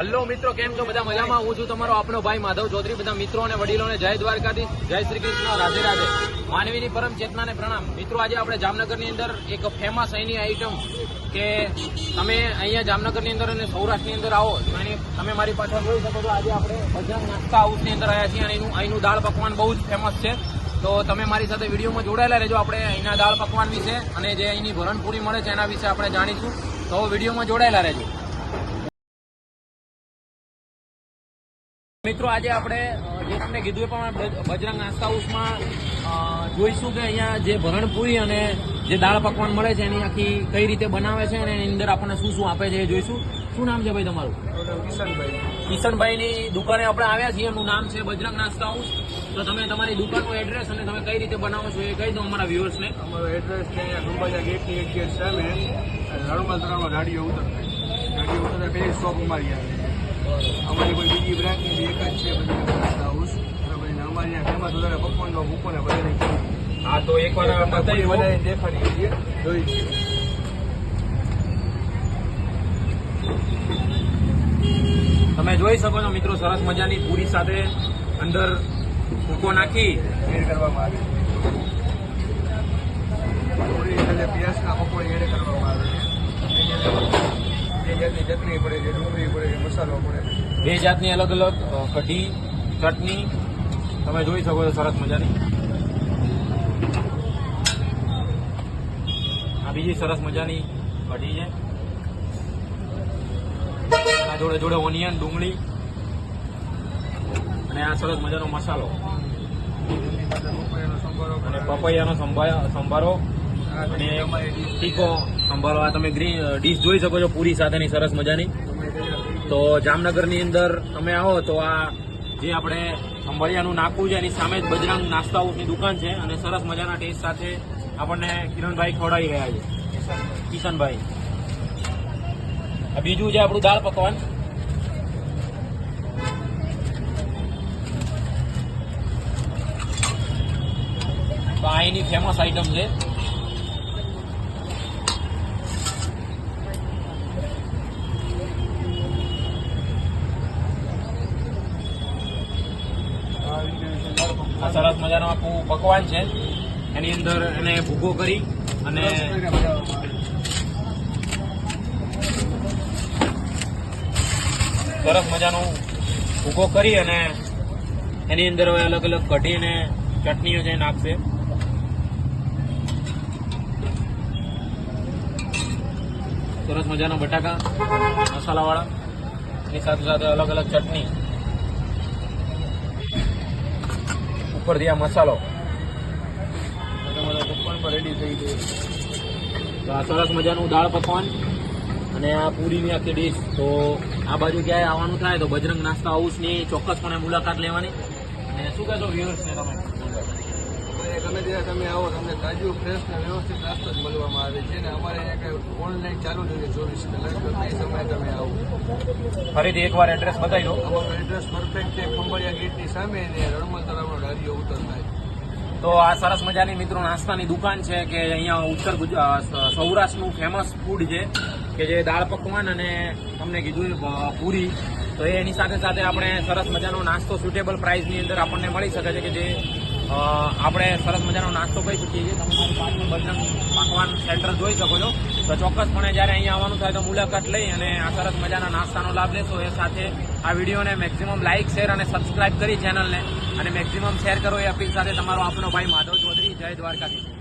Hello મિત્રો, કેમ છો? બધા મજામાં? હું છું તમારો આપણો ભાઈ માધવ ચૌધરી. બધા મિત્રો અને વડીલોને જય દ્વારકાધીશ. જય શ્રી કૃષ્ણ. રાધે રાધે. માનવીની પરમ ચેતનાને પ્રણામ. મિત્રો, આજે આપણે જામનગરની અંદર એક ફેમસ અહીંની આઈટમ કે તમે અહીંયા જામનગરની અંદર અને સૌરાષ્ટ્રની અંદર આવો. અને તમે મારી પાછળ જોઈ શકો છો, આજે આપણે બજરંગ નાસ્તા હાઉસની અંદર આવ્યા છીએ અને એનું અહીંનું દાળ પકવાન બહુ જ ફેમસ છે. તો તમે મારી સાથે વિડીયોમાં જોડાયેલા રહેજો. આપણે અહીંના દાળ પકવાન વિશે અને જે અહીંની ભરણપૂરી મળે છે એના વિશે આપણે જાણીશું. તો વિડીયોમાં જોડાયેલા રહેજો. મિત્રો આજે આપણે જે તમને કીધું એ પણ બજ- બજરંગ નાસ્તા હાઉસમાં જોઈશું કે અહીંયા જે ભરણપુરી અને જે દાળ પકવાન મળે છે એની આખી કઈ રીતે બનાવે છે અને એની અંદર આપણને શું શું આપે છે એ જોઈશું. શું નામ છે ભાઈ તમારું? કિશનભાઈ. કિશનભાઈની દુકાને આપણે આવ્યા છીએ એનું નામ છે બજરંગ નાસ્તા હાઉસ. તો તમે તમારી દુકાનનું એડ્રેસ અને તમે કઈ રીતે બનાવો છો એ કહી દો અમારા વ્યુઅર્સને અમારું એડ્રેસ છે અહીંયા ખંભાજા ગેટની એક ગેટ સામે તળાવમાં ગાડીઓ ઉતરતા. ગાડીઓ ઉતરતા પેલી સ્ટોપ અમારી આવે અમારી કોઈ બીજી બ્રાન્ચ નથી એક જ છે બધા હાઉસ બરાબર અમારી ફેમસ વધારે પકવાનનો ભૂકો ને બધાને હા તો એકવાર બતાવી વધારે દેખાડી છે. જોઈ તમે જોઈ શકો છો મિત્રો સરસ મજાની પૂરી સાથે અંદર ભૂકો નાખી. એડ કરવામાં આવે છે. પૂરી પ્યાસના પકોડી એડ કરવામાં આવે છે. ચટણી પડે છે ડુંગળી પડે છે મસાલો પડે બે જાતની અલગ અલગ કઢી ચટણી. તમે જોઈ શકો છો સરસ મજાની. આ બીજી સરસ મજાની કઢી છે. આ જોડે જોડે ઓનિયન ડુંગળી. અને આ સરસ મજાનો મસાલો. અને પપૈયાનો સંભારો. અને ટીકો ડીશ આ તમે ગ્રીન ડીશ જોઈ શકો છો પૂરી સાથેની, સરસ મજાની. તો જામનગરની અંદર તમે આવો તો આ જે આપણે સંભાળિયાનું નાકું છે, એની સામે જ બજરંગ નાસ્તા હાઉસની દુકાન છે અને સરસ મજાના ટેસ્ટ સાથે આપણને કિરણભાઈ ખવડાવી રહ્યા છે. કિશનભાઈ. આ બીજું છે આપણું દાળ પકવાન. તો અહીંની ફેમસ આઈટમ છે આ રીતે છે દાળ પકવાન. આ સરસ મજાનું આખું પકવાન છે. એની અંદર એને ભૂગો કરી અને. સરસ મજાનું ભૂગો કરી અને એની અંદર હવે અલગ અલગ કઢી અને ચટણીઓ છે નાખશે. સરસ મજાના બટાકા મસાલાવાળા. એની સાથે સાથે અલગ અલગ ચટણી. ઉપરથી આ મસાલો. તમારા પકવાન પણ રેડી થઈ ગયું તો આ સરસ મજાનું દાળ પકવાન અને આ પૂરીની આખી ડીશ તો આ બાજુ ક્યાંય આવવાનું થાય તો બજરંગ નાસ્તા હાઉસની ચોક્કસપણે મુલાકાત લેવાની. અને શું કહેશો વ્યુઅર્સ તમે? અને ગમે ત્યારે તમે આવો તમને તાજું ફ્રેશ ને વ્યવસ્થિત નાસ્તો જ મળવામાં આવે છે. ને અમારે અહીંયા કંઈ ઓનલાઈન ચાલુ જ હોય છે ચોવીસ કલાક ગમે સમયે તમે આવો. ફરીથી એકવાર એડ્રેસ બતાવી દો. અમારું એડ્રેસ પરફેક્ટ છે. ખંભાળિયા ગેટની સામે ને રણમલ તળાવનો ગાડીઓ ઉતરતા છે. તો આ સરસ મજાની મિત્રો નાસ્તાની દુકાન છે કે અહીંયા ઉત્તર ગુજરાત સૌરાષ્ટ્રનું ફેમસ ફૂડ છે કે જે દાળ પકવાન અને તમને કીધું પૂરી. તો એની સાથે સાથે આપણે સરસ મજાનો નાસ્તો સુટેબલ પ્રાઇસની અંદર આપણને મળી શકે છે કે જે આપણે સરસ મજાનો નાસ્તો કહી શકીએ છીએ. તમે મારી પાછળ બજરંગ પકવાન સેન્ટર જોઈ શકો છો. તો ચોક્કસપણે જ્યારે અહીંયા આવવાનું થાય તો મુલાકાત લઈ અને આ સરસ મજાના નાસ્તાનો લાભ લેશો. એ સાથે આ વિડીયોને મેક્સિમમ લાઇક શેર અને સબસ્ક્રાઇબ કરી ચેનલને અને મેક્સિમમ શેર કરો એ અપીલ સાથે તમારો આપણો ભાઈ માધવ ચૌધરી. જય દ્વારકાધીશ.